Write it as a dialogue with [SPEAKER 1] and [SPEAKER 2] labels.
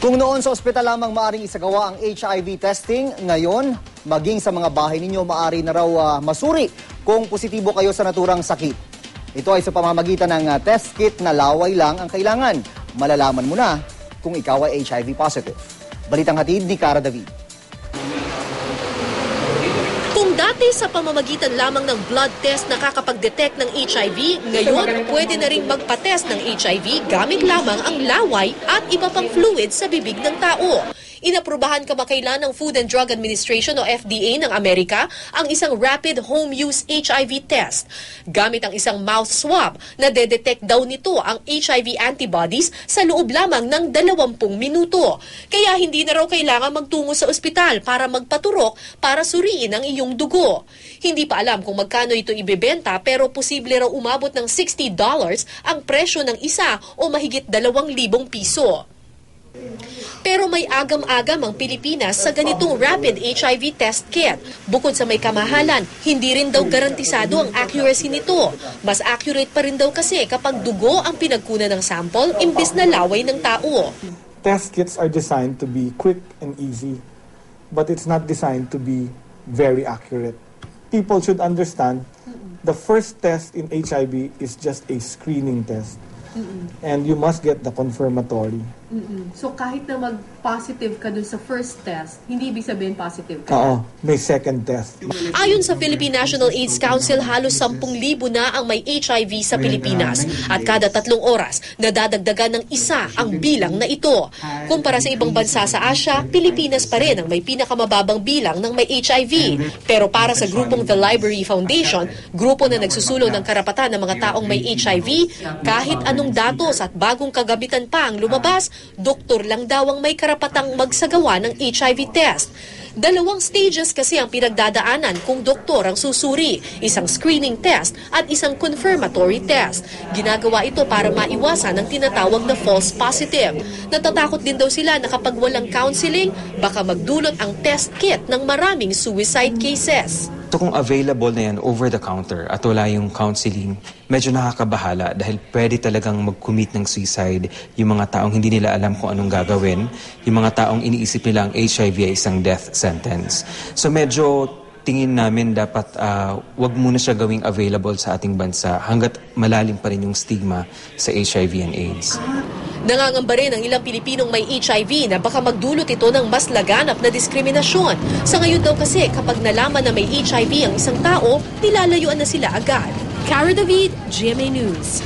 [SPEAKER 1] Kung noon sa ospital lamang maaring isagawa ang HIV testing, ngayon, maging sa mga bahay ninyo maari na raw ah, masuri kung positibo kayo sa naturang sakit. Ito ay sa pamamagitan ng ah, test kit na laway lang ang kailangan. Malalaman mo na kung ikaw ay HIV positive. Balitang hatid ni Cara David.
[SPEAKER 2] Dati sa pamamagitan lamang ng blood test nakakapag-detect ng HIV, ngayon pwede na ring magpa-test ng HIV gamit lamang ang laway at iba pang fluid sa bibig ng tao. Inaprubahan kamakailan ng Food and Drug Administration o FDA ng Amerika ang isang rapid home use HIV test. Gamit ang isang mouth swab na dedetect daw nito ang HIV antibodies sa loob lamang ng 20 minuto. Kaya hindi na raw kailangan magtungo sa ospital para magpaturok para suriin ang iyong dugo. Hindi pa alam kung magkano ito ibebenta pero posible raw umabot ng $60 ang presyo ng isa o mahigit 2,000 piso. Pero may agam-agam ang Pilipinas sa ganitong rapid HIV test kit. Bukod sa may kamahalan, hindi rin daw garantisado ang accuracy nito. Mas accurate pa rin daw kasi kapag dugo ang pinagkunan ng sample imbis na laway ng tao.
[SPEAKER 3] test kits are designed to be quick and easy, but it's not designed to be very accurate. People should understand the first test in HIV is just a screening test. And you must get the confirmatory.
[SPEAKER 4] So kahit na mag-positive ka dun sa first test, hindi ibig sabihin positive ka.
[SPEAKER 3] Oo, may second test.
[SPEAKER 2] Ayon sa Philippine National AIDS Council, halos 10,000 na ang may HIV sa Pilipinas. At kada tatlong oras, nadadagdagan ng isa ang bilang na ito. Kumpara sa ibang bansa sa Asia, Pilipinas pa rin ang may pinakamababang bilang ng may HIV. Pero para sa grupong The Library Foundation, grupo na nagsusulong ng karapatan ng mga taong may HIV, kahit anong datos at bagong kagabitan pa ang lumabas, doktor lang daw ang may karapatang magsagawa ng HIV test. Dalawang stages kasi ang pinagdadaanan kung doktor ang susuri, isang screening test at isang confirmatory test. Ginagawa ito para maiwasan ang tinatawag na false positive. Natatakot din daw sila na kapag walang counseling, baka magdulot ang test kit ng maraming suicide cases.
[SPEAKER 5] So kung available na yan over the counter at wala yung counseling, medyo nakakabahala dahil pwede talagang mag-commit ng suicide yung mga taong hindi nila alam kung anong gagawin, yung mga taong iniisip nila ang HIV ay isang death sentence. So medyo tingin namin dapat ah, wag muna siya gawing available sa ating bansa hanggat malalim pa rin yung stigma sa HIV and AIDS.
[SPEAKER 2] Nangangamba rin ang ilang Pilipinong may HIV na baka magdulot ito ng mas laganap na diskriminasyon. Sa ngayon daw kasi kapag nalaman na may HIV ang isang tao, nilalayuan na sila agad. Cara David, GMA News.